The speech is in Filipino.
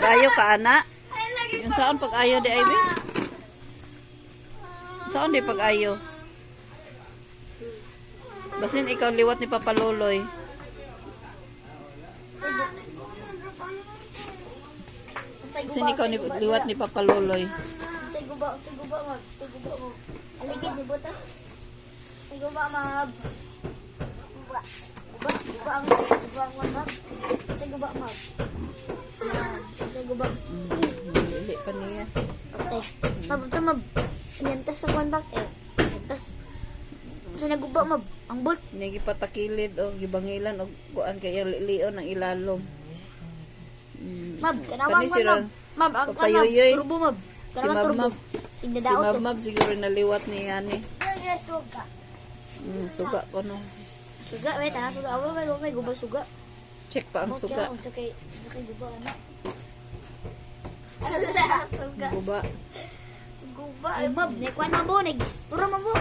Pag-ayo ka, ana? Yung saan pag-ayo di Ivy? Saan di pag-ayo? Basin ikaw liwat ni Papa Loloy. Basin ikaw ni, liwat ni Papa Loloy. Say guba, say guba mo, say guba mo. Aligid ni buta. Say guba mag. Guba. Guba, guba mag. Say guba mag. Ah, Say guba. Dili pa niya. Okay. Mab, ito mab. Niyantas sa kwan bak eh. Niyantas. Sa naguba mab. Ang bolt. Nigi patakilid o gibangilan o kuan kay lion ang ilalom. Mm. Mab, kanawang man mab. Mab, ang kanawang Papayoyoy. turbo mab. Si turbo. Mabmab. Si to. Mabmab siguro naliwat ni ani. Mm, suga ko no. Suga, wait, ah, suga. Awa, may, may guba suga. Check pa ang suga. Sakay, sakay guba, ano? Guba. Ay, mab, nekwan mabo, negistura mabo.